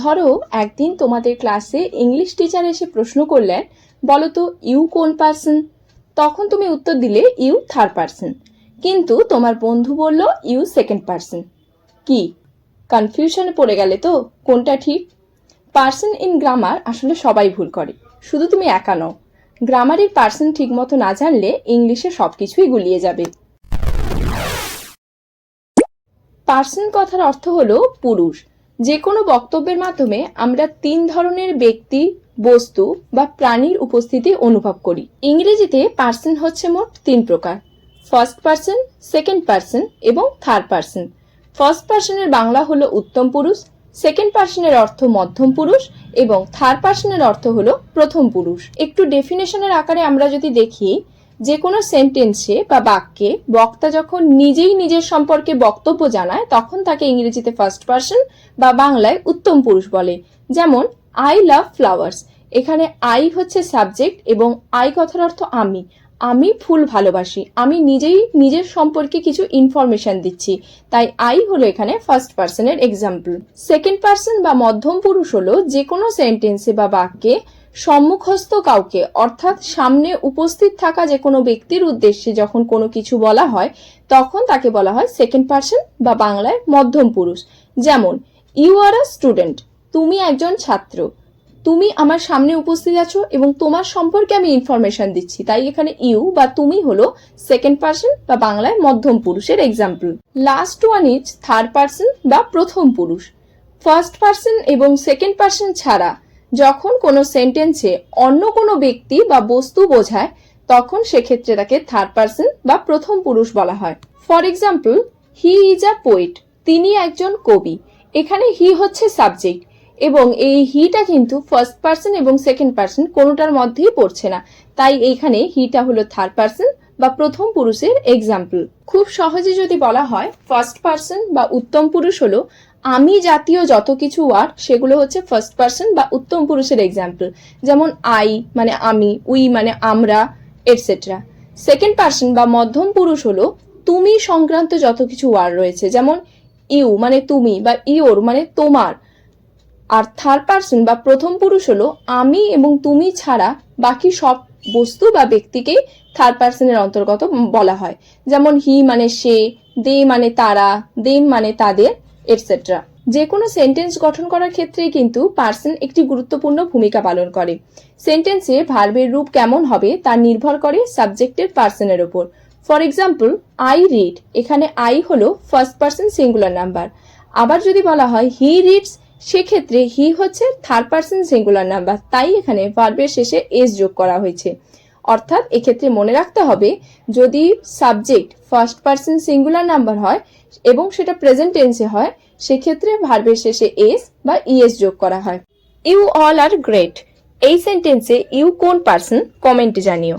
ধরো, একদিন তোমাদের ক্লাসে ইংলিশ টিচার এসে প্রশ্ন করলেন, বলো তো, ইউ কোন পার্সন? তখন তুমি উত্তর দিলে, ইউ থার্ড পার্সন। কিন্তু তোমার বন্ধু বলল, ইউ সেকেন্ড পার্সন। কি? কনফিউশনে পড়ে গেলে তো, কোনটা ঠিক? পার্সন ইন গ্রামার আসলে সবাই ভুল করে, শুধু তুমি একা নও। গ্রামারের পার্সন ঠিকমতো না জানলে ইংলিশে সব কিছুই গুলিয়ে যাবে। পার্সন কথার অর্থ হলো পুরুষ। যে কোনো বক্তব্যের মাধ্যমে আমরা তিন ধরনের ব্যক্তি, বস্তু বা প্রাণীর উপস্থিতি অনুভব করি। ইংরেজিতে পার্সন হচ্ছে মোট তিন প্রকার। ফার্স্ট পার্সন সেকেন্ড পার্সন এবং থার্ড পার্সন ফার্স্ট পার্সনের বাংলা হলো উত্তম পুরুষ সেকেন্ড পার্সনের অর্থ মধ্যম পুরুষ এবং থার্ড পার্সনের অর্থ হলো প্রথম পুরুষ। একটু ডেফিনেশনের আকারে আমরা যদি দেখি যে কোনো সেন্টেন্সে বা বাক্যে বক্তা যখন নিজেই নিজের সম্পর্কে বক্তব্য জানায়, তখন তাকে ইংরেজিতে ফার্স্ট পার্সন বা বাংলায় উত্তম পুরুষ বলে। যেমন আই লাভ ফ্লাওয়ার্স এখানে আই হচ্ছে সাবজেক্ট এবং আই কথার অর্থ আমি। আমি ফুল ভালোবাসি। আমি নিজেই নিজের সম্পর্কে কিছু ইনফরমেশন দিচ্ছি। তাই আই হলো এখানে ফার্স্ট পার্সনের এক্সাম্পল সেকেন্ড পার্সন বা মধ্যম পুরুষ হলো যে কোনো সেন্টেন্সে বা বাক্যে সম্মুখস্থ কাউকে, অর্থাৎ সামনে উপস্থিত থাকা যে কোনো ব্যক্তির উদ্দেশ্যে যখন কোনো কিছু বলা হয়, তখন তাকে বলা হয় সেকেন্ড পার্সন বা বাংলায় মধ্যম পুরুষ। যেমন ইউ আর আ স্টুডেন্ট তুমি একজন ছাত্র, তুমি আমার সামনে উপস্থিত আছো এবং তোমার সম্পর্কে আমি ইনফরমেশন দিচ্ছি। তাই এখানে ইউ বা তুমি হলো সেকেন্ড পার্সন বা বাংলায় মধ্যম পুরুষের example last one is third person বা প্রথম পুরুষ। ফার্স্ট পার্সন এবং সেকেন্ড পার্সন ছাড়া যখন কোনো সেন্টেন্সে অন্য কোনো ব্যক্তি বা বস্তু বোঝায়, তখন সেক্ষেত্রে তাকে থার্ড পার্সন বা প্রথম পুরুষ বলা হয়। For example he is a poet তিনি একজন কবি। এখানে হি হচ্ছে সাবজেক্ট এবং এই হিটা কিন্তু ফার্স্ট পার্সন এবং সেকেন্ড পার্সন কোনোটার মধ্যেই পড়ছে না। তাই এইখানে হিটা হলো থার্ড পার্সন বা প্রথম পুরুষের এক্সাম্পল খুব সহজে যদি বলা হয় ফার্স্ট পার্সন বা উত্তম পুরুষ হলো আমি জাতীয় যত কিছু ওয়ার্ড সেগুলো হচ্ছে ফার্স্ট পার্সন বা উত্তম পুরুষের এক্সাম্পল যেমন আই মানে আমি উই মানে আমরা এটসেট্রা সেকেন্ড পার্সন বা মধ্যম পুরুষ হলো, তুমি সংক্রান্ত যত কিছু ওয়ার্ড রয়েছে, যেমন ইউ মানে তুমি, বা ইওর মানে তোমার। আর থার্ড পার্সন বা প্রথম পুরুষ হলো, আমি এবং তুমি ছাড়া বাকি সব বস্তু বা ব্যক্তিকেই থার্ড পার্সনের অন্তর্গত বলা হয়। যেমন হি মানে সে দে মানে তারা দেম মানে তাদের। এটসেট্রা যে কোনো সেন্টেন্স গঠন করার ক্ষেত্রে কিন্তু পার্সন একটি গুরুত্বপূর্ণ ভূমিকা পালন করে। সেন্টেন্সে ভার্বের রূপ কেমন হবে তা নির্ভর করে সাবজেক্টের পার্সনের ওপর। ফর এক্সাম্পল আই রিড এখানে আই হলো ফার্স্ট পার্সন সিঙ্গুলার নাম্বার আবার যদি বলা হয় হি রিডস সেক্ষেত্রে হি হচ্ছে থার্ড পার্সন সিঙ্গুলার নাম্বার তাই এখানে ভার্বের শেষে এস যোগ করা হয়েছে। অর্থাৎ এক্ষেত্রে মনে রাখতে হবে যদি subject first person singular number হয় এবং সেটা প্রেজেন্ট টেন্সে হয়, সেক্ষেত্রে ভার্বের শেষে এস বা ইএস যোগ করা হয়। ইউ অল আর গ্রেট এই সেন্টেন্সে ইউ কোন পার্সন কমেন্টে জানিও।